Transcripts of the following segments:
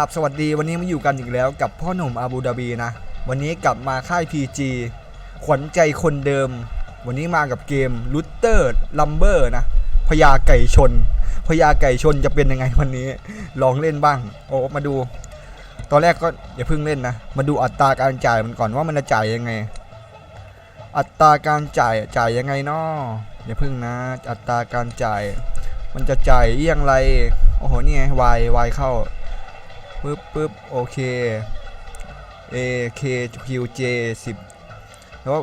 ราบสวัสดีวันนี้มาอยู่กันอีกแล้วกับพ่อหนุ่มอาบูดาบีนะ วันนี้กลับมาค่าย PG ขวัญใจคนเดิม วันนี้มากับเกมลูเตอร์ลัมเบอร์นะพญาไก่ชนพญาไก่ชนจะเป็นยังไงวันนี้ ลองเล่นบ้าง โอ้มาดู ตอนแรกก็อย่าเพิ่งเล่นนะ มาดูอัตราการจ่ายมันก่อนว่ามันจะจ่ายยังไง อัตราการจ่ายจ่ายยังไงนาะอย่าเพิ่งนะ อัตราการจ่าย มันจะจ่ายเอี่ยงไร โอ้โหนี่ไง y y เข้า ปึ๊บปึ๊บโอเค a k q j 10 แล้ว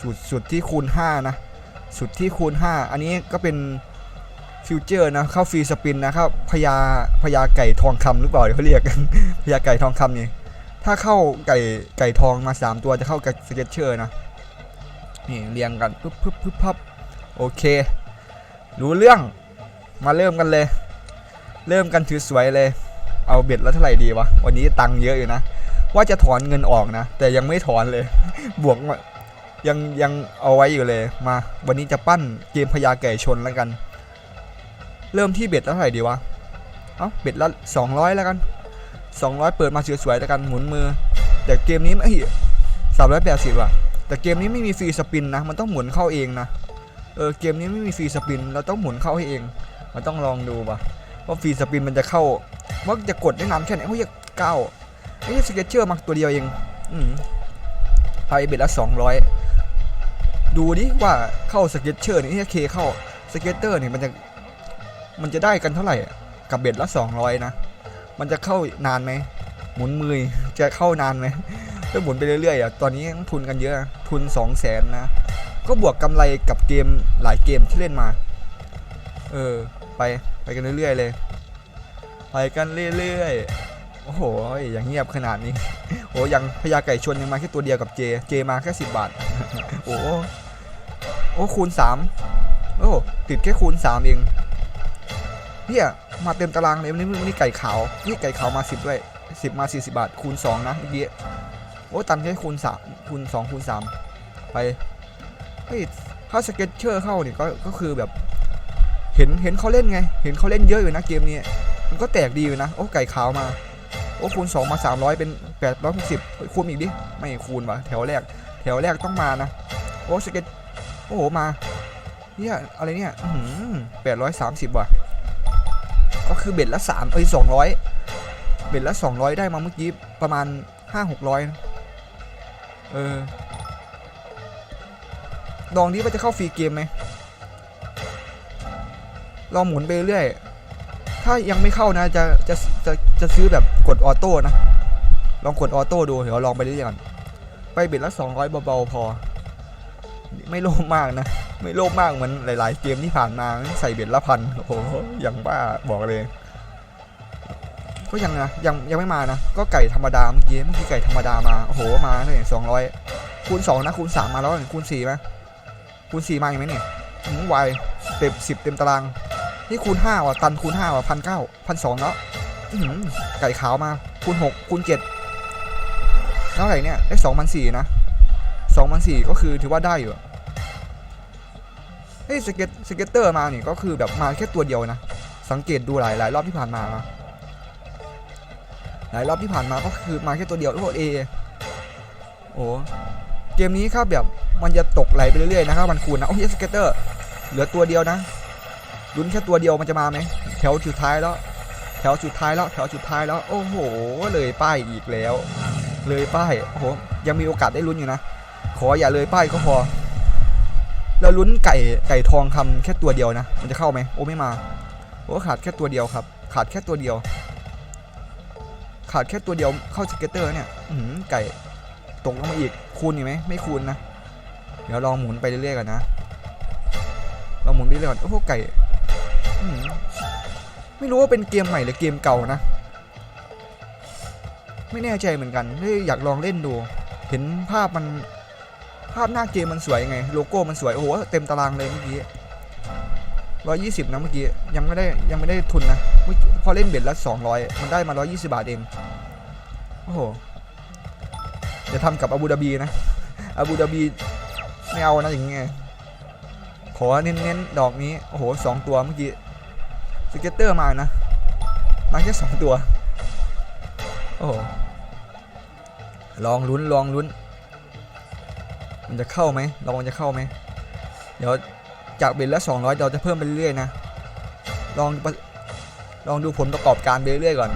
สุดสุดที่คูณ 5 นะสุดที่คูณ 5 อันนี้ก็เป็นฟิวเจอร์นะเข้าฟรีสปินนะครับพญาพญาไก่ทองคำหรือเปล่าเดี๋ยวเขาเรียกกันพญาไก่ทองคำนี่ถ้าเข้าไก่ไก่ทองมา 3 ตัวจะเข้ากับสเก็ตเชอร์นะนี่เรียงกันปึ๊บปึ๊บปึ๊บพับโอเค รู้เรื่องมาเริ่มกันเลย เริ่มกันถือสวยเลย เอาเบ็ดแล้วเท่าไหร่ดีวะ วันนี้ตังค์เยอะอยู่นะ ว่าจะถอนเงินออกนะ แต่ยังไม่ถอนเลย บวกมายังยังเอาไว้อยู่เลยมา วันนี้จะปั้นเกมพญาไก่ชนแล้วกัน เริ่มที่เบ็ดแล้วเท่าไหร่ดีวะเอ้าเบ็ดละ200แล้วกัน200เปิดมาสวยๆแล้วกันหมุนมือ แต่เกมนี้ไม่สามร้อยแปดสิบว่ะแต่เกมนี้ไม่มีฟรีสปินนะมันต้องหมุนเข้าเองนะเออเกมนี้ไม่มีฟรีสปิน เราต้องหมุนเข้าให้เอง มันต้องลองดูว่ะ ว่าฟรีสปินมันจะเข้าว่าจะกดได้นานแค่ไหนโอ้ยเก้าไอ้สเก็ตเชอร์มาตัวเดียวเอง อืมไพ่เบ็ดละสองร้อยดูดิว่าเข้าสเก็ตเชอร์นี่เคเข้าสเก็ตเตอร์เนี่ยมันจะมันจะได้กันเท่าไหร่กับเบ็ดละสองร้อยนะ มันจะเข้านานไหมหมุนมือจะเข้านานไหมก็หมุนไปเรื่อยๆอะตอนนี้ทุนกันเยอะทุนสองแสนนะ ก็บวกกำไรกับเกมหลายเกมที่เล่นมา เออ ไปไปกันเรื่อยๆเลย ไปกันเรื่อยๆ โอ้โหอย่างเงียบขนาดนี้โอ้ยังพญาไก่ชนยังมาแค่ตัวเดียวกับเจ เจมาแค่สิบบาท โอ้โอ้คูณสามโอ้ติดแค่คูณสามเองเฮียมาเต็มตารางเลยวันนี้วันนี้ไก่ขาวนี่ไก่ขาวมาสิบด้วยสิบมาสี่สิบบาท คูณสองนะเมื่อกี้โอ้ตันแค่คูณสามคูณสองคูณสามไปเฮ้ยถ้าสเก็ตเชอร์เข้าเนี่ยก็ก็คือแบบ เห็นเห็นเขาเล่นไง เห็นเขาเล่นเยอะอยู่นะเกมนี้มันก็แตกดีอยู่นะ โอ้ไก่ขาวมาโอ้คูณ 2 มา 300 เป็น 860เฮ้ยคูณอีกดิ ไม่คูณวะแถวแรก แถวแรกต้องมานะ โอ้สเก็ตโอ้โห มาเนี่ยอะไรเนี่ยแปดร้อยสามสิบว่ะ ก็คือเบ็ดละสามเอ้ยสองร้อยเบ็ดละสองร้อยได้มาเมื่อกี้ประมาณห้าหกร้อยเออลองดิว่าจะเข้าฟรีเกมไหม ลองหมุนไปเรื่อย ถ้ายังไม่เข้านะจะจะจะจะซื้อแบบกดออโต้นะ ลองกดออโต้ดู เดี๋ยวลองไปเรื่อยก่อน ไปเบ็ดละ200เบาๆพอ ไม่โลภมากนะ ไม่โลภมากเหมือนหลาย ๆ เกมที่ผ่านมาใส่เบ็ดละพันโอ้โหอย่างบ้าบอกเลย ก็ยังนะยังยังไม่มานะ ก็ไก่ธรรมดาเมื่อกี้เมื่อกี้ไก่ธรรมดามาโอ้โหมาเลยสองร้อยคูณสองนะคูณสามมาแล้วคูณสี่ไหมคูณสี่มาอีกไหมเนี่ยหืมไวเต็มสิบเต็มตาราง นี่คูณห้าว่ะตันคูณห้าว่ะพันเก้าพันสองแล้วไก่ขาวมา คูณหกคูณเจ็ดเท่าไหร่เนี่ยได้สองพันสี่นะสองพันสี่ก็คือถือว่าได้อยู่เฮ้ยสเก็ตสเก็ตเตอร์มาเนี่ยก็คือแบบมาแค่ตัวเดียวนะ สังเกตดูหลายหลายรอบที่ผ่านมานะหลายรอบที่ผ่านมาก็คือมาแค่ตัวเดียวโอ้โหเอโอ้เกมนี้ครับแบบมันจะตกไหลไปเรื่อยๆนะครับมันคูณนะโอ้ยสเก็ตเตอร์เหลือตัวเดียวนะ ลุ้นแค่ตัวเดียวมันจะมาไหมแถวสุดท้ายแล้วแถวสุดท้ายแล้วแถวสุดท้ายแล้ว โอ้โห เลยป้ายอีกแล้ว เลยป้ายโอ้โหยังมีโอกาสได้ลุ้นอยู่นะ ขออย่าเลยป้ายก็พอแล้วลุ้นไก่ไก่ทองคำแค่ตัวเดียวนะ มันจะเข้าไหมโอ้ไม่มาโอ้ขาดแค่ตัวเดียวครับ ขาดแค่ตัวเดียว ขาดแค่ตัวเดียวเข้าสเก็ตเตอร์เนี่ยอื้อหือไก่ตกลงมาอีกคูณอีกไหมไม่คูณนะเดี๋ยวลองหมุนไปเรื่อยๆกันนะลองหมุนไปเรื่อยๆก่อนโอ้โหไก่ ไม่รู้ว่าเป็นเกมใหม่หรือเกมเก่านะ ไม่แน่ใจเหมือนกันเลยอยากลองเล่นดู เห็นภาพมันภาพหน้าเกมมันสวยไง โลโก้มันสวย โอ้โห เต็มตารางเลยเมื่อกี้ร้อยยี่สิบนะเมื่อกี้ยังไม่ได้ยังไม่ได้ทุนนะพอเล่นเบ็ดละสองร้อยมันได้มาร้อยยี่สิบาทเอง โอ้โหจะทำกับอาบูดาบีนะอาบูดาบีไม่เอานะอย่างเงี้ยขอเน้นๆดอกนี้ โอ้โหสองตัวเมื่อกี้ สเก็ตเตอร์มานะ มาแค่สองตัว โอ้ลองลุ้นลองลุ้น มันจะเข้าไหมลองมันจะเข้าไหม เดี๋ยวจากเบ็ดละ200เราจะเพิ่มไปเรื่อยๆนะ ลองลองดูผลประกอบการไปเรื่อยๆก่อน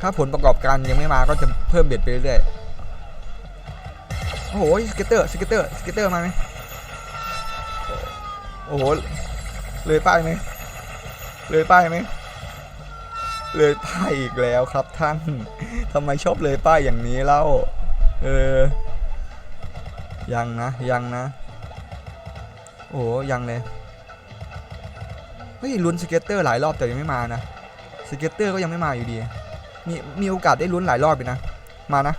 ถ้าผลประกอบการยังไม่มาก็จะเพิ่มเบ็ดไปเรื่อยๆ โอ้โหสเก็ตเตอร์สเก็ตเตอร์สเก็ตเตอร์มาไหมโอ้โห เลยป้ายไหม เลยป้ายไหมเลยป้ายอีกแล้วครับท่านทำไมชอบเลยป้ายอย่างนี้เล่า เออ ยังนะ ยังนะ โอ้ยังเลย เฮ้ยลุ้นสเก็ตเตอร์หลายรอบแต่ยังไม่มานะ สเก็ตเตอร์ก็ยังไม่มาอยู่ดี มีมีโอกาสได้ลุ้นหลายรอบไปนะ มานะ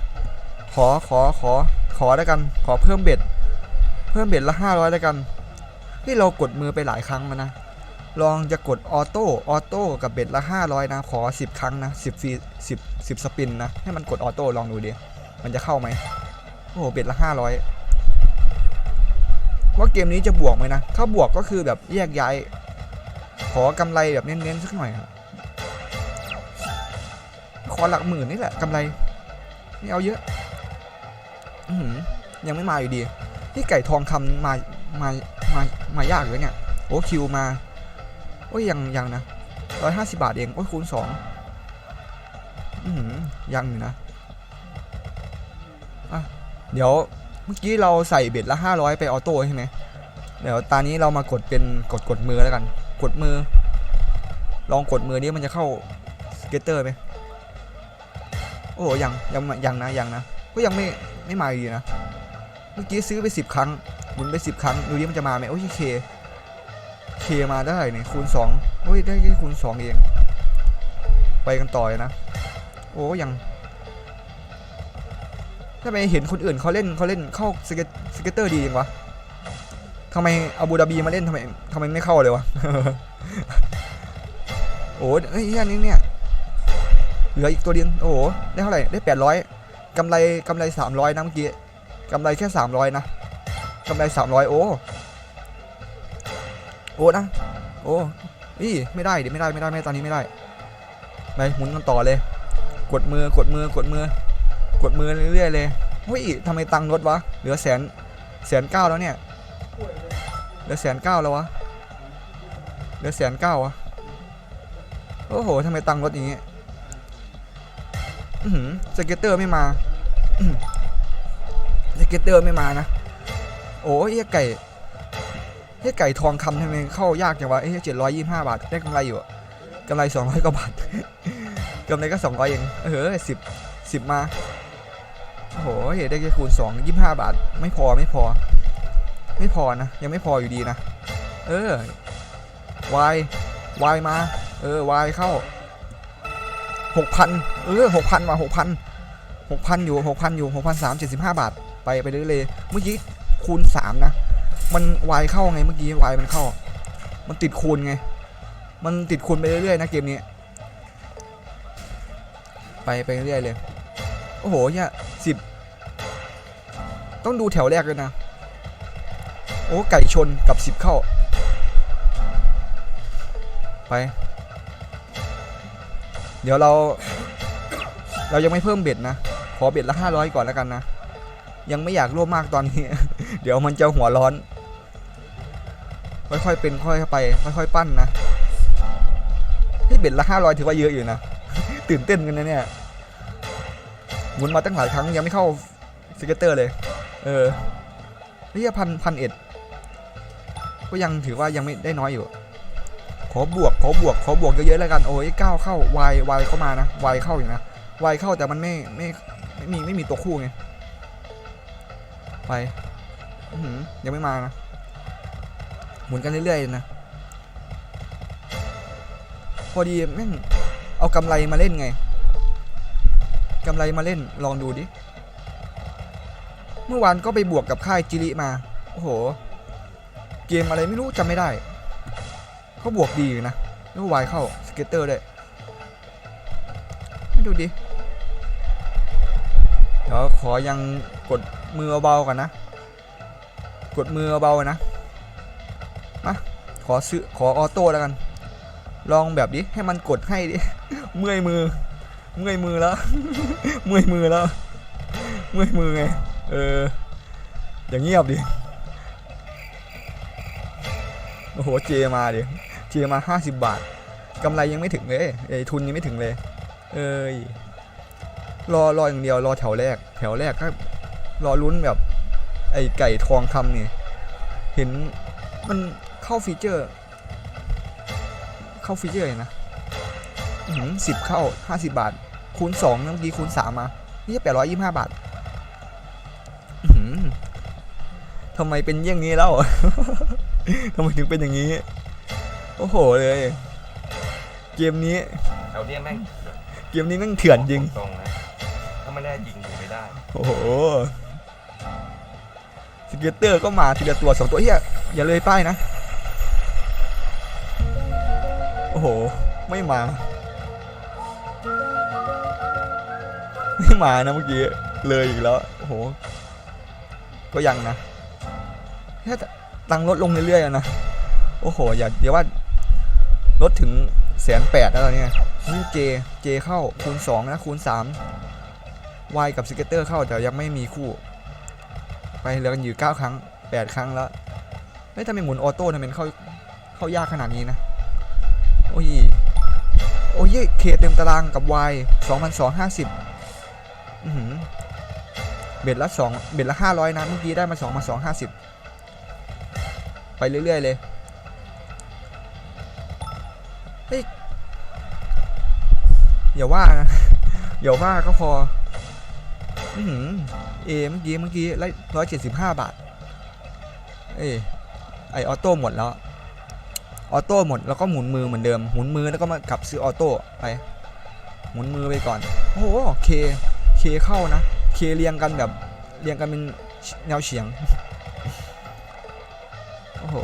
ขอขอขอขอแล้วกัน ขอเพิ่มเบ็ด เพิ่มเบ็ดละห้าร้อยแล้วกันเฮ้ยเรากดมือไปหลายครั้งมานะ ลองจะกดออโต้ออโต้กับเบ็ดละ 500 นะ ขอ 10 ครั้งนะ 10ฟรี10 10 สปินนะ ให้มันกดออโต้ลองดูดิ มันจะเข้าไหม โอ้โหเบ็ดละ 500 ว่าเกมนี้จะบวกไหมนะ ถ้าบวกก็คือแบบแยกย้าย ขอกำไรแบบเน้นๆสักหน่อยครับขอหลักหมื่นนี่แหละกำไรไม่เอาเยอะอยังไม่มาอยู่ดี นี่ไก่ทองคำมา มา มา มายากเลยเนี่ย โอ้คิวมา โอ้ยยังยังนะร้อยห้าสิบาทเอง โอ้ยคูณสองอือหือยังอยู่นะอะเดี๋ยวเมื่อกี้เราใส่เบ็ดละห้าร้อยไปออโต้ใช่ไหมเดี๋ยวตอนนี้เรามากดเป็นกดกดมือแล้วกัน กดมือ ลองกดมือนี้มันจะเข้าสเก็ตเตอร์ไหมโอ้ยังยังยังนะยังนะก็ยังไม่ไม่มาอยู่นะ เมื่อกี้ซื้อไปสิบครั้งหมุนไปสิบครั้งดูดิมันจะมาไหมโอ้ยเค เคมาได้เนี่ยคูณ2โอ้ยได้แค่คูณ2เอง ไปกันต่อยนะ โอ้ยังทำไมเห็นคนอื่นเขาเล่นเขาเล่นเข้าสเก็ตสเก็ตเตอร์ดีจังวะทำไมอาบูดาบีมาเล่นทำไมทำไมไม่เข้าเลยวะ โอ้เอ้ยอันนี้เนี่ย เหลืออีกตัวเดียวโอ้โหได้เท่าไหร่ ได้800กำไรกำไร300นะเมื่อกี้กำไรแค่300นะกำไร300โอ้โอ้ อ้นะ โอ้นี่ไม่ได้เดี๋ยวไม่ได้ไม่ได้ไม่ตอนนี้ไม่ได้ไปหมุนกันต่อเลย กดมือกดมือกดมือกดมือเรื่อยๆเลยเฮ้ยทำไมตังค์ลดวะเหลือแสนแสนเก้าแล้วเนี่ยเหลือแสนเก้าแล้ววะเหลือแสนเก้าวะโอ้โหทำไมตังค์ลดอย่างงี้อือสเก็ตเตอร์ไม่มาสเก็ตเตอร์ไม่มานะ โอ้ยไก่ เฮ้ไก่ทองคำทำไมเข้ายากจังวะเฮ้ยเจ็ดร้อยยี่ห้าบาทได้กำไรอยู่อะกำไรสองร้อยกว่าบาทกำไรก็สองร้อยเองเออสิบสิบมาโอ้โหเฮ้ได้แค่คูณสองยี่ห้าบาท ไม่พอไม่พอ ไม่พอนะ ยังไม่พออยู่ดีนะ เออวายวายมา เออวายเข้าหกพันเออหกพันมาหกพันหกพันอยู่หกพันอยู่หกพันสามเจ็ดสิบห้าบาท ไปไปเรื่อยเลยเมื่อกี้คูณสามนะ มันวายเข้าไงเมื่อกี้วายมันเข้า มันติดคูณไง มันติดคูณไปเรื่อยๆนะเกมนี้ ไปไปเรื่อยๆเลย โอ้โหเนี่ยสิบต้องดูแถวแรกเลยนะ โอ้ไก่ชนกับสิบเข้า ไป เดี๋ยวเรา เรายังไม่เพิ่มเบ็ดนะ ขอเบ็ดละห้าร้อยก่อนแล้วกันนะ ยังไม่อยากร่วมมากตอนนี้ เดี๋ยวมันจะหัวร้อน ค่อยๆเป็นค่อยๆไป ค่อยๆปั้นนะที่เบ็ดละห้าร้อยถือว่าเยอะอยู่นะ ตื่นเต้นกันนะเนี่ยหมุนมาตั้งหลายครั้งยังไม่เข้าสเก็ตเตอร์เลย เออนี่พันพันเอ็ดก็ยังถือว่ายังไม่ได้น้อยอยู่ ขอบวกขอบวกขอบวกเยอะๆแล้วกันโอ้ยก้าวเข้าวายวายเข้ามานะวายเข้าอยู่นะวายเข้าแต่มันไม่ไม่ไม่มีไม่มีตัวคู่ไงไปยังไม่มานะ มุนกันเรื่อยๆนะพอดีแม่งเอากำไรมาเล่นไงกำไรมาเล่นลองดูดิ เมื่อวานก็ไปบวกกับค่ายจิริมา โอ้โห เกมอะไรไม่รู้จำไม่ได้ เขาบวกดีอยู่นะแล้ววายเข้าสเก็ตเตอร์ด้วยไม่ดูดิ เดี๋ยวขอยังกดมือเบาๆก่อนนะ กดมือเบาๆนะ ขอซื้อขอออโต้แล้วกัน ลองแบบดิให้มันกดให้ดิเมื่อยมือ เมื่อยมือแล้ว เมื่อยมือแล้ว เมื่อยมือไง เออ อย่างเงียบดิ โอ้โห เจมาดิ เจมาห้าสิบบาท กำไรยังไม่ถึงเลยไอ้ทุนยังไม่ถึงเลย เอ้ย รอรออย่างเดียว รอแถวแรก แถวแรกก็รอลุ้นแบบ ไอ้ไก่ทองคำนี่ เห็นมัน เข้าฟีเจอร์ เข้าฟีเจอร์เลยนะสิบเข้าห้าสิบาท คูณสองเมื่อกี้คูณสามมา นี่แปดร้อยยี่ห้าบาทอื้อหือทำไมเป็นเยี่ยงนี้แล้วทำไมถึงเป็นอย่างนี้ โอ้โหเลย เกมนี้แถวเนี้ยแม่งเกมนี้แม่งเถื่อนจริงตรงนะถ้าไม่ได้ยิงอยู่ไม่ได้ โอ้โหสเก็ตเตอร์ก็มาทีละตัวสองตัวเฮียอย่าเลยป้ายนะ โอ้โห ไม่มา ไม่มานะเมื่อกี้ เลยอีกแล้ว โอ้โห ก็ยังนะแค่ตังลดลงเรื่อยๆนะ โอ้โห อย่าเดี๋ยวว่าลดถึงแสนแปดแล้วตอนเนี้ยนี่เจ เจเข้าคูณสองนะคูณสามวายกับสเก็ตเตอร์เข้าแต่ยังไม่มีคู่ ไปเหลือกันอยู่9ครั้ง8ครั้งแล้วไม่ทำไมหมุนออโต้ทำไมเข้าเข้ายากขนาดนี้นะ โอ้ย โอ้ยเคเต็มตารางกับวาย2,250อือหือเบ็ดละ2เบ็ดละ500นะเมื่อกี้ได้มา2มา250ไปเรื่อย ๆ เลย เฮ้ย อย่าว่านะ อย่าว่าก็พอ อือหือเอเมื่อกี้เมื่อกี้ร้อยเจ็ดสิบห้าบาท เอยไอออโต้หมดแล้ว ออโต้หมดแล้วก็หมุนมือเหมือนเดิมหมุนมือแล้วก็มากลับซื้อออโต้ไปหมุนมือไปก่อนโอ้โหเคเคเข้านะเคเรียงกันแบบเรียงกันเป็นแนวเฉียงโอ้โห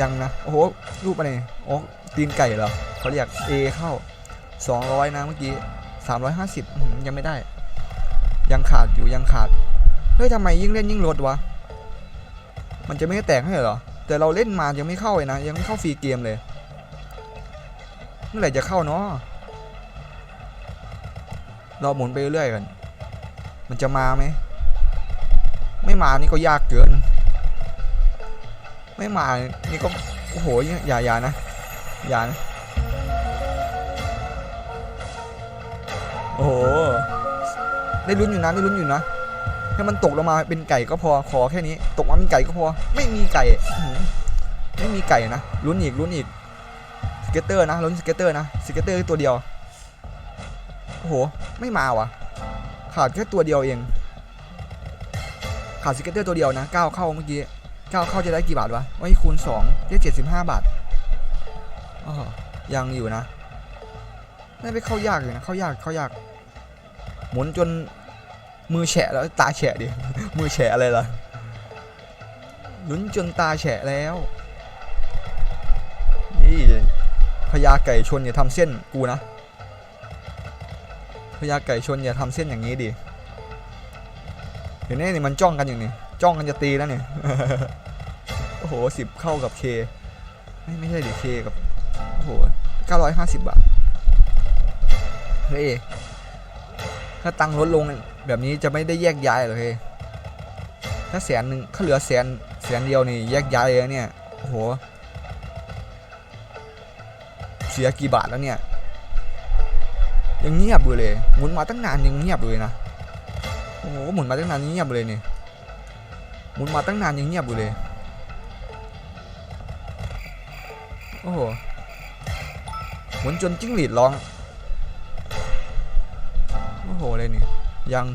ยังนะโอ้โหรูปอะไรโอ้ตีนไก่เหรอเขาเรียก A เข้า 200 นะเมื่อกี้ 350อื้อหือยังไม่ได้ ยังขาดอยู่ยังขาดเฮ้ยทำไมยิ่งเล่นยิ่งลดวะ มันจะไม่แตกให้เหรอ แต่เราเล่นมายังไม่เข้าเลยนะ ยังไม่เข้าฟรีเกมเลย เมื่อไหร่จะเข้าเนาะเราหมุนไปเรื่อยๆกัน มันจะมาไหม ไม่มานี่ก็ยากเกิน ไม่มานี่ก็ โอ้โห อย่าอย่านะ อย่านะ โอ้โห ได้ลุ้นอยู่นะ ได้ลุ้นอยู่นะ ให้มันตกลงมาเป็นไก่ก็พอขอแค่นี้ ตกมาเป็นไก่ก็พอ ไม่มีไก่ไม่มีไก่นะลุ้นอีกลุ้นอีกสเก็ตเตอร์นะลุ้นสเก็ตเตอร์นะสเก็ตเตอร์ตัวเดียวโอ้โหไม่มาว่ะ ขาดแค่ตัวเดียวเอง ขาดสเก็ตเตอร์ตัวเดียวนะก้าวเข้าเมื่อกี้ก้าวเข้าจะได้กี่บาทวะไว้คูณสองได้เจ็ดสิบห้าบาทอ๋อยังอยู่นะไม่ไปเข้ายากอยู่นะเข้ายากเข้ายากหมุนจน มือแฉะแล้วตาแฉะดิ มือแฉะอะไรล่ะ ลุ้นจนตาแฉะแล้ว นี่พญาไก่ชนอย่าทำเส้นกูนะพญาไก่ชนอย่าทำเส้นอย่างนี้ดิเห็นไหมนี่มันจ้องกันอย่างนี้จ้องกันจะตีแล้วเนี่ยโอ้โหสิบเข้ากับเคไม่ไม่ใช่ดิเคกับโอ้โหเก้าร้อยห้าสิบบาทเฮ้ย ถ้าตังค์ลดลงแบบนี้จะไม่ได้แยกย้ายหรอเฮ้ถ้าแสนหนึ่งถ้าเหลือแสนแสนเดียวนี่แยกย้ายเลยเนี่ยโอ้โหเสียกี่บาทแล้วเนี่ยยังเงียบอยู่เลยหมุนมาตั้งนานยังเงียบอยู่เลยนะโอ้โหหมุนมาตั้งนานยังเงียบเลยเนี่ยหมุนมาตั้งนานยังเงียบอยู่เลยโอ้โหหมุนจนจิ้งหรีดร้อง เลยนี่ยัง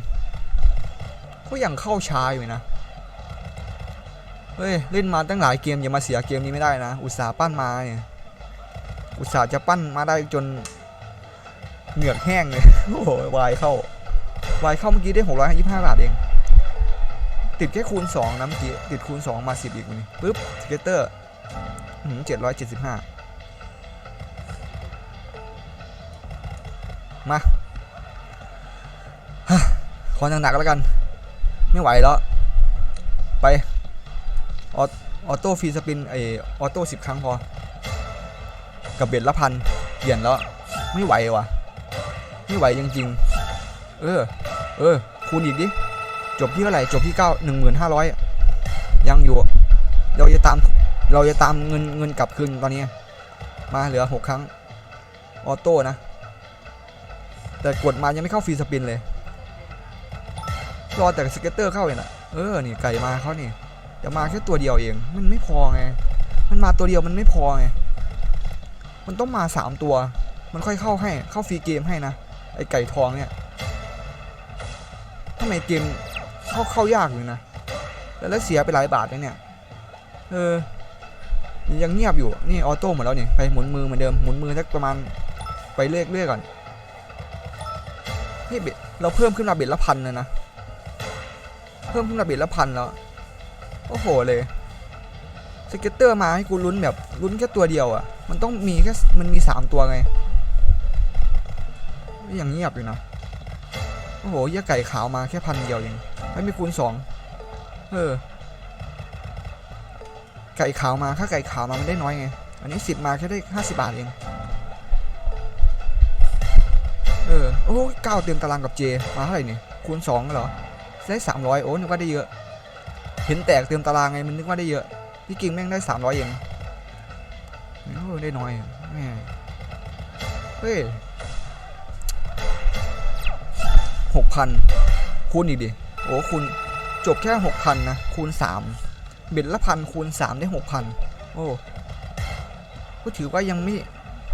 ก็ยังเข้าช้าอยู่นะเฮ้ยเล่นมาตั้งหลายเกมอย่ามาเสียเกมนี้ไม่ได้นะ อุตสาห์ปั้นมาเนี่ยอุตสาห์จะปั้นมาได้จนเหงือกแห้งเลยโอ้โหวายเข้าวายเข้าเมื่อกี้ได้625บาทเอง ติดแค่คูณ2นะเมื่อกี้ติดคูณ 2 มา 10 อีกวันนี้ปึ๊บสเกตเตอร์เจ็ดร้อยเจ็ดสิบห้ามา ขอหนักๆแล้วกัน ไม่ไหวแล้ว ไปออออโต้ฟรีสปินไอออโต้สิบครั้งพอ กับเบ็ดละพันเปลี่ยนแล้ว ไม่ไหวว่ะไม่ไหวจริงๆ เออ เออ คูณอีกดิ จบที่เท่าไหร่ จบที่เก้าหนึ่งหมื่นห้าร้อยยังอยู่ เราจะตาม เราจะตามเงินเงินกลับคืนตอนนี้ มาเหลือหกครั้ง ออโต้นะ แต่กดมายังไม่เข้าฟรีสปินเลย รอแต่สเก็ตเตอร์เข้าเลยนะเออนี่ไก่มาเขานี่แต่มาแค่ตัวเดียวเอง มันไม่พอไง มันมาตัวเดียวมันไม่พอไง มันต้องมาสามตัว มันค่อยเข้าให้เข้าฟรีเกมให้นะไอไก่ทองเนี่ยทำไมเกมเข้าเข้ายากอยู่นะแล้วเสียไปหลายบาทเลยเนี่ยเออยังเงียบอยู่นี่ออโต้หมดแล้วเนี่ยไปหมุนมือเหมือนเดิมหมุนมือสักประมาณไปเรื่อยเรื่อยๆก่อนนี่เบ็ดเราเพิ่มขึ้นมาเบ็ดละพันเลยนะ เพิ่มขึ้นมาเบ็ดละพันแล้ว โอ้โหเลยสเก็ตเตอร์มาให้กูลุ้นแบบลุ้นแค่ตัวเดียวอะ่ะ มันต้องมีแค่ มันมีสามตัวไง อย่างเงียบอยู่นะ โอ้โหเหี้ยไก่ขาวมาแค่พันเดียวเองไม่มีคูณสองเออ ไก่ขาวมาค่าไก่ขาวมามันได้น้อยไง อันนี้สิบมาแค่ได้ห้าสิบาทเอง เออ โอ้เก้าเต็มตารางกับเจ มาเท่าไหร่เนี่ยคูณสองเหรอ ได้สามร้อยโอ้นึกว่าได้เยอะ เห็นแตกเต็มตารางไงมันนึกว่าได้เยอะพี่กิ่งแม่งได้สามร้อยเองโอ้ได้น้อยแม่เฮ้ยหกพันคูณอีกดิโอ้คูณจบแค่หกพันนะคูณสามเบ็ดละพันคูณสามได้หกพันโอ้ก็ถือว่ายังไม่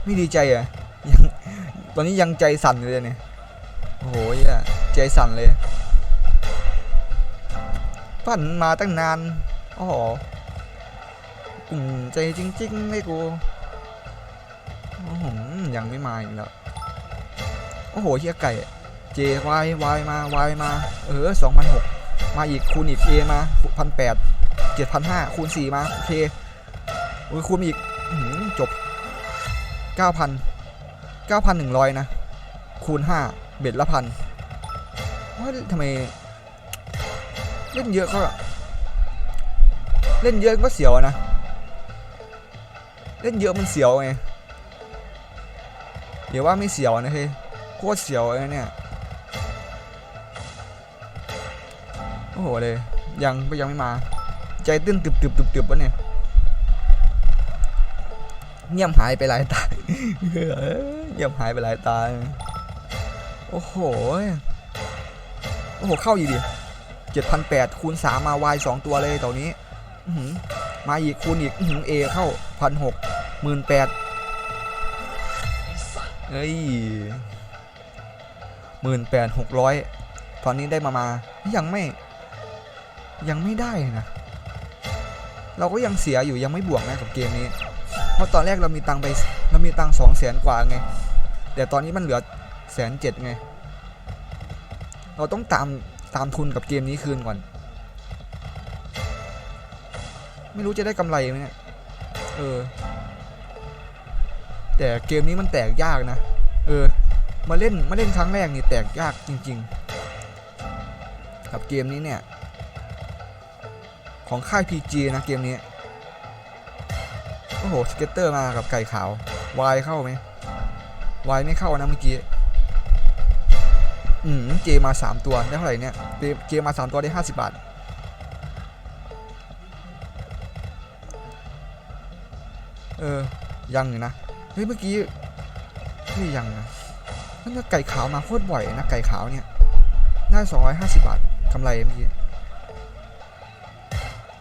ไม่ดีใจอะยังตอนนี้ยังใจสั่นอยู่เลยเนี่ยโอ้โหเหี้ยใจสั่นเลย ปั่นมาตั้งนานโอ้โหอุ่นใจจริงๆเลยกูโอ้โหยังไม่มาอีกแล้ว โอ้โหเฮียไก่ เจวายวายมาวายมา เออสองพันหกมาอีกคูณอีกเอมาพันแปดเจ็ดพันห้าคูณสี่มา โอเคโอ้ยคูณอีกอืจบเก้าพันเก้าพันหนึ่งร้อยนะ คูณห้าเบ็ดละพันว่าทำไม เล่นเยอะก็เล่นเยอะก็เสียวนะ เล่นเยอะมันเสียวไงเดี๋ยวว่าไม่เสียวนะเฮ้ยโคตรเสียวเลยเนี่ยโอ้โหเลยยังก็ยังไม่มา ใจตื้นตึบตึบตึบตึบวะเนี่ยเงียบหายไปหลายตาเงียบหายไปหลายตาโอ้โหโอ้โหเข้าอยู่ดิ 7,800คูณ3มาวาย2ตัวเลยตัวนี้มาอีกคูณอีกเอเข้าพันหกหมื่นแปดเอ้ยหมื่นแปดหกร้อยตอนนี้ได้มามา ยังไม่ ยังไม่ได้นะ เราก็ยังเสียอยู่ยังไม่บวกนะกับเกมนี้ เพราะตอนแรกเรามีตังไปเรามีตังสองแสนกว่าไง แต่ตอนนี้มันเหลือแสนเจ็ดไง เราต้องตาม ตามทุนกับเกมนี้คืนก่อน ไม่รู้จะได้กำไรไหมเนี่ยเออ แต่เกมนี้มันแตกยากนะ เออ มาเล่นมาเล่นครั้งแรกนี่แตกยากจริง ๆ กับเกมนี้เนี่ย ของค่าย PG นะเกมนี้ โอ้โห สเก็ตเตอร์มากับไก่ขาว วายเข้าไหมวายไม่เข้านะเมื่อกี้ อืมเจมา 3 ตัวได้เท่าไหร่เนี่ยเจเจมา 3 ตัวได้ 50 บาท เออ ยังอยู่นะ เฮ้ย เมื่อกี้เฮ้ยยังนะนั่นไก่ขาวมาโคตรบ่อยนะไก่ขาวเนี่ยได้250 บาทกำไรเมื่อกี้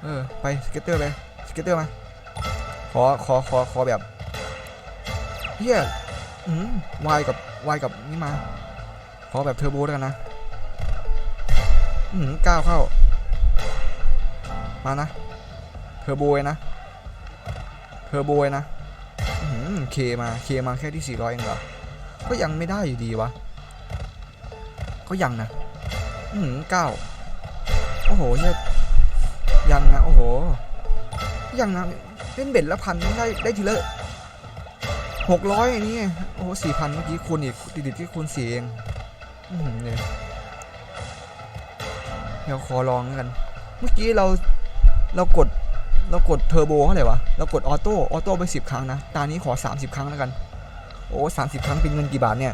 เออ ไปสเก็ตเตอร์ไปสเก็ตเตอร์มา ขอ ขอ ขอ ขอแบบเฮียอืมวายกับวายกับนี่มา อแบบเทอร์โบแล้วกันนะอืมก้าวเข้า มานะเทอร์โบยนะเทอร์โบยนะอืมเคมาเคมาแค่ที่ 400เองเหรอก็ยังไม่ได้อยู่ดีวะก็ยังนะอืมเก้าโอ้โหเนี่ยยังนะโอ้โห ยังนะเล่นเบ็ดละพันได้ได้ทีละหกร้อยอันนี้โอ้โหสี่พันเมื่อกี้คูณอีกติดๆที่คูณสี่เอง เดี๋ยวขอลองกัน เมื่อกี้เราเรากดเรากดเทอร์โบเท่าไหร่วะ เรากดออโต้ออโต้ไปสิบครั้งนะ ตานี้ขอ 30 ครั้งแล้วกัน โอ้สามสิบครั้งเป็นเงินกี่บาทเนี่ย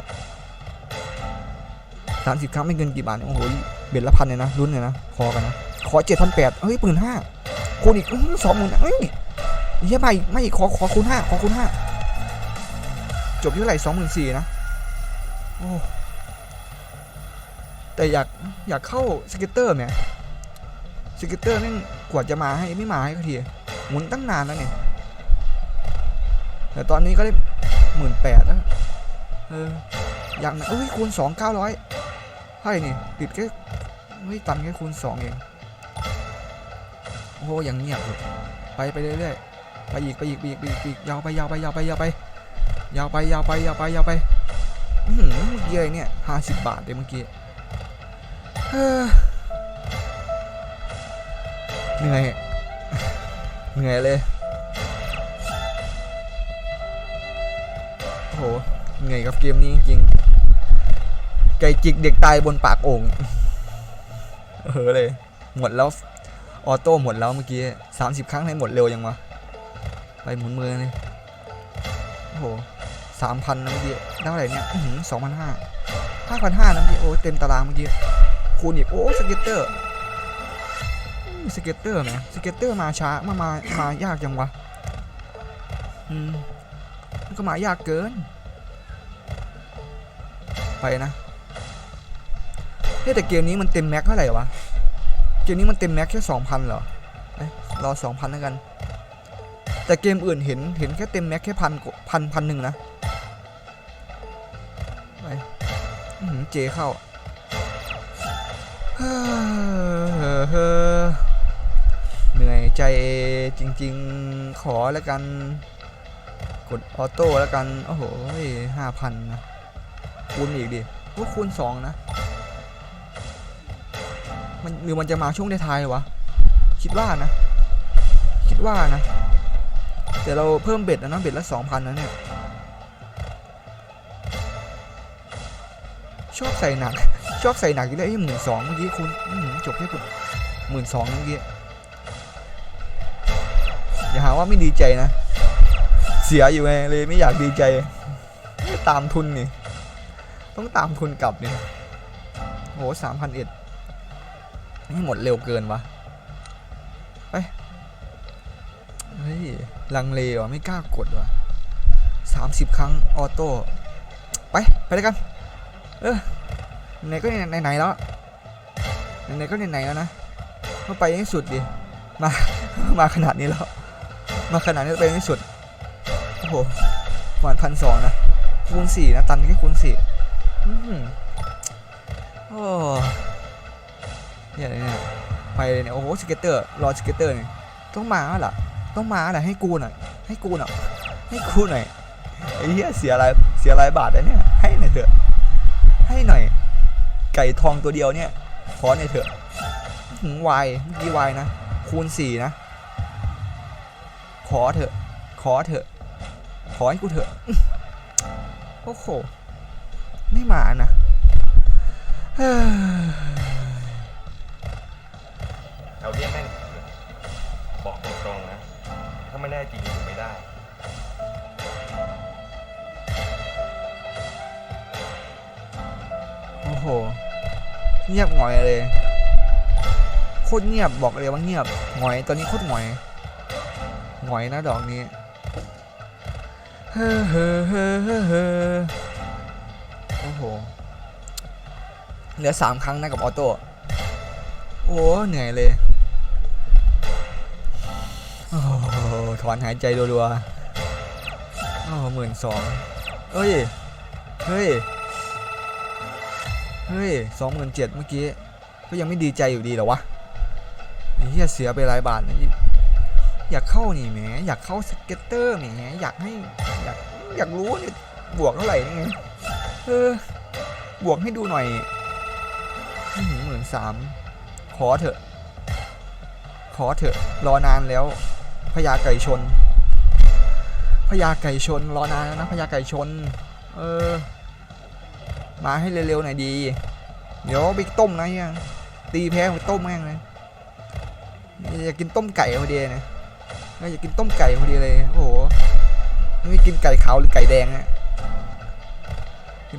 สามสิบครั้งไม่เกินกี่บาทเนี่ยโอ้โห เบ็ดละพันเลยนะรุ่นเลยนะคอกันนะ ขอเจ็ดพันแปดเฮ้ยหมื่นห้าคูณอีกสองหมื่นเฮ้ยเฮียไม่ไม่ขอขอคูณห้าขอคูณห้าจบที่เท่าไหร่สองหมื่นสี่นะ โอ้ แต่อยากอยากเข้าสเก็ตเตอร์เนี่ยสเก็ตเตอร์แม่งกว่าจะมาให้ไม่มาให้ก็ทีหมุนตั้งนานแล้วเนี่ยแต่ตอนนี้ก็ได้หมื่นแปดแล้วเอออย่างนั้นเอ้ยคูณสองเก้าร้อยเท่นี่ติดแค่เฮ้ยตันแค่คูณสองเองโอ้โหอย่างเงียบเลยไปไปเรื่อยๆไปอีกไปอีกไปอีกไปอีกไปอีกยาวไปยาวไปยาวไปยาวไปยาวไปยาวไปยาวไปยาวไปอื้อหือเมื่อกี้อะไรเนี่ยห้าสิบบาทเองเมื่อกี้ เหนื่อย เหนื่อยเลย โอ้โห เหนื่อยกับเกมนี้จริงๆ ไก่จิกเด็กตายบนปากโอ่งเออเลย หมดแล้ว ออโต้หมดแล้วเมื่อกี้30ครั้งให้หมดเร็วยังวะ ไปหมุนมือเลยโอ้โหสามพันนะเมื่อกี้ได้เท่าไหร่เนี่ยสองพันห้าห้าพันห้านะเมื่อกี้ โอ้เต็มตารางเมื่อกี้ คูณอีก โอ้สเก็ตเตอร์สเก็ตเตอร์ไหมสเก็ตเตอร์มาช้ามามามายากยังวะอืมมันก็มายากเกิน ไปนะเฮ้ยแต่เกมนี้มันเต็มแม็กเท่าไหร่วะ เกมนี้มันเต็มแม็กแค่สองพันเหรอเอ้ยรอสองพันแล้วกัน แต่เกมอื่นเห็นเห็นแค่เต็มแม็กแค่พันก็พันพันหนึ่งนะไปเจเข้า เหนื่อยใจจริง ๆ ขอแล้วกัน กดออโต้แล้วกัน โอ้โหห้าพันนะ คูณอีกดิก็คูณสองนะ มันหรือมันจะมาช่วงท้ายๆวะ คิดว่านะ คิดว่านะ แต่เราเพิ่มเบ็ดนะเบ็ดละสองพันนะเนี่ย ชอบใส่หนัก ชอบใส่หนักอีกแล้วไอ้หมื่นสองเมื่อกี้คุณจบแค่คุณหมื่นสองเมื่อกี้อย่าหาว่าไม่ดีใจนะ เสียอยู่ไงเลยไม่อยากดีใจ ตามทุนนี่ ต้องตามทุนกลับเนี่ยโหสามพันเอ็ดนี่หมดเร็วเกินวะไปเฮ้ย ลังเลวะไม่กล้ากดวะสามสิบครั้ง ออโต้ ไป ไปเลยกัน เออ ไหนก็ไหนไหนๆแล้วไหนๆก็ไหนๆแล้วนะก็ไปให้สุดดิมามาขนาดนี้แล้วมาขนาดนี้ไปให้สุดโอ้โหประมาณพันสองนะคูณสี่นะตันแค่คูณสี่อื้อหือโอ้เนี่ยเนี่ยไปเลยเนี่ยโอ้โหสเก็ตเตอร์รอสเก็ตเตอร์เนี่ยต้องมาล่ะต้องมาแหละให้กูหน่อยให้กูหน่อยให้กูหน่อยไอ้เหี้ยเสียอะไรเสียหลายบาทนะเนี่ยให้หน่อยเถอะให้หน่อย ไก่ทองตัวเดียวเนี่ย ขอหน่อยเถอะหวายเมื่อกี้วายนะ คูณสี่นะ ขอเถอะ ขอเถอะ ขอให้กูเถอะ โอ้โห ไม่มานะเอาเนี่ยแม่งบอกตรงๆนะ ถ้าไม่แน่จริงกูไม่ได้ โห เงียบหงอยเลย โคตรเงียบบอกเลยว่าเงียบหงอยตอนนี้โคตรหงอยหงอยนะดอกนี้เฮ้อเฮ้อเฮ้อเฮ้อโอ้โห เหลือสามครั้งนะกับออโต้ โอ้เหนื่อยเลย โอ้ถอนหายใจรัวๆโอ้หมื่นสองเอ้ย เฮ้ย เฮ้ยสองหมื่นเจ็ดเมื่อกี้ ก็ยังไม่ดีใจอยู่ดีหรอวะเหี้ยเสียไปหลายบาทนะอยากเข้านี่แหมอยากเข้าสเก็ตเตอร์แหมอยากให้อยากอยากรู้นี่บวกเท่าไหร่นี่ไงเออบวกให้ดูหน่อยหมื่นสามขอเถอะ ขอเถอะ รอนานแล้วพญาไก่ชนพญาไก่ชน รอนานแล้วนะพญาไก่ชน เออ มาให้เร็วๆหน่อยดี เดี๋ยวไปต้มนะเฮียตีแพ้ไปต้มแม่งเลยอยากกินต้มไก่พอดีนะอยากกินต้มไก่พอดีเลย โอ้โหไม่กินไก่ขาวหรือไก่แดงเนี่ย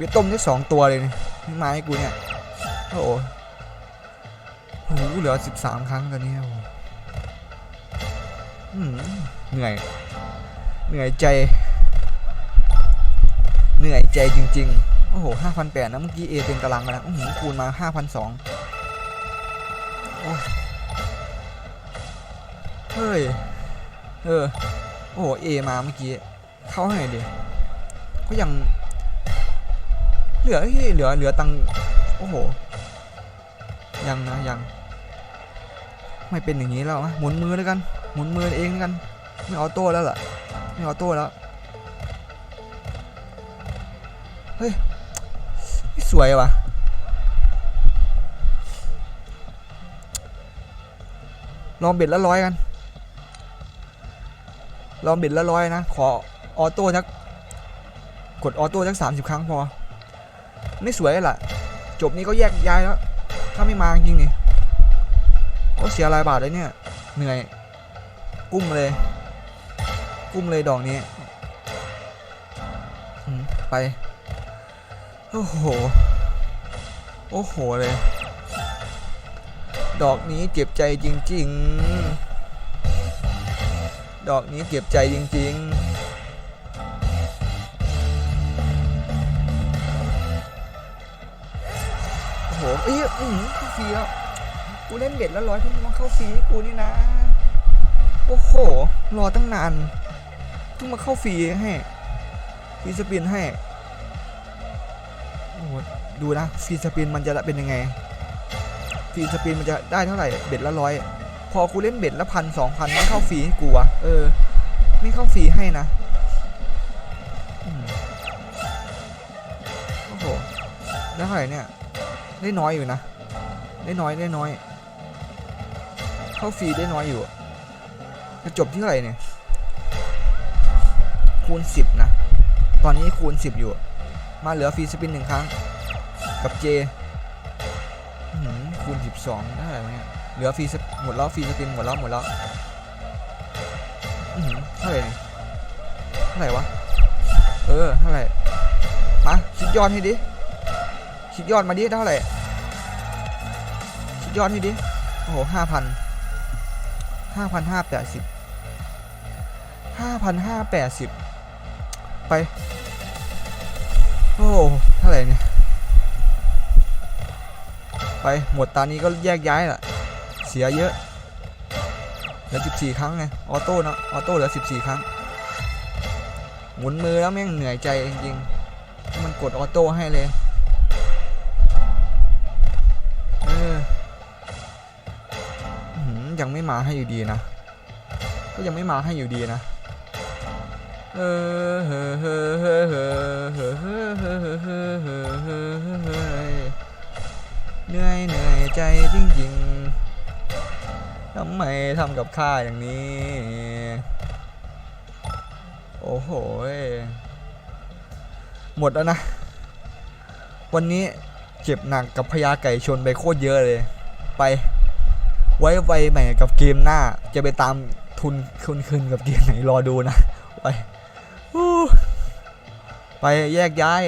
ไปต้มได้สองตัวเลยนี่ยนี่มาให้กูเนี่ย โอ้โหเหลือ13ครั้งตอนนี้โอ้โหอืมเหนื่อย เหนื่อยใจ เหนื่อยใจจริง ๆ โอ้โห5,800นแปดนะเมื่อกี้ A เป็นตารางมาแล้วอื้อหือคูณมา5,200โอ้เฮ้ย เออ โอ้โห A มาเมื่อกี้ เข้าให้ดิก็ยัง เหลือเฮ้ยเหลือ เหลือตัง โอ้โห ยังนะยัง ไม่เป็นอย่างนี้แล้วนะหมุนมือแล้วกัน หมุนมือเองกัน ไม่ออโต้แล้วล่ะไม่ออโต้แล้ว เฮ้ย สวยว่ะลองเบ็ดละร้อยกัน ลองเบ็ดละร้อยนะ ขอออโต้สัก กดออโต้สักสามสิบครั้งพอ ไม่สวยล่ะ จบนี้ก็แยกย้ายแล้ว ถ้าไม่มาจริงนี่โอ้เสียรายบาทเลยเนี่ย เหนื่อย กุ้มเลย กุ้มเลยดอกนี้ ไป โอ้โห โอ้โหเลย ดอกนี้เจ็บใจจริง ๆ ดอกนี้เจ็บใจจริงๆโอ้โหเอ้ยอือเข้าฟรีแล้ว กูเล่นเบ็ดแล้วร้อยเพิ่งมาเข้าฟรีกูนี่นะ โอ้โห รอตั้งนานเพิ่งมาเข้าฟรีให้ฟรีสปินให้โอ้โห ดูนะฟรีสปินมันจะเป็นยังไงฟรีสปินมันจะได้เท่าไหร่เบ็ดละร้อยพอกูเล่นเบ็ดละพันสองพันไม่เข้าฟรีให้กูอะเออ ไม่เข้าฟรีให้นะโอ้โหได้เท่าไหร่เนี่ย ได้น้อยอยู่นะ ได้น้อยได้น้อย เข้าฟรีได้น้อยอยู่จะจบที่เท่าไหร่เนี่ย คูณสิบนะ ตอนนี้คูณสิบอยู่ มาเหลือฟรีสปินหนึ่งครั้ง กับเจอื้อหือคูณ 12ได้ไหมเหลือฟรีสปหมดแล้วฟรีสปินหมดแล้วหมดแล้วอื้อหือเท่าไหร่เนี่ยเท่าไหร่วะ เออเท่าไหร่มาคิดยอดให้ดิคิดยอดมาดิเท่าไหร่คิดยอดให้ดิโอ้โหห้าพันห้าพันห้าแปดสิบห้าพันห้าแปดสิบไป โอ้เท่าไหร่เนี่ย ไปหมดตานี้ก็แยกย้ายละเสียเยอะเหลือ14 ครั้งไงออโต้เนอะออโต้เหลือ 14 ครั้ง หมุนมือแล้วแม่งเหนื่อยใจจริงๆมันกดออโต้ให้เลยเอออื้อหือยังไม่มาให้อยู่ดีนะ ก็ยังไม่มาให้อยู่ดีนะเออเฮ้อเฮ้อเฮ้อเฮ้อเฮ้อเฮ้อเฮ้อเฮ้อ เหนื่อยเหนื่อยใจจริงๆทำไมทำกับข้าอย่างนี้ โอ้โห หมดแล้วนะ วันนี้เจ็บหนักกับพญาไก่ชนไปโคตรเยอะเลย ไปไว้ไวใหม่กับเกมหน้า จะไปตามทุนคืนคืนกับเกมไหนรอดูนะ ไปไปแยกย้าย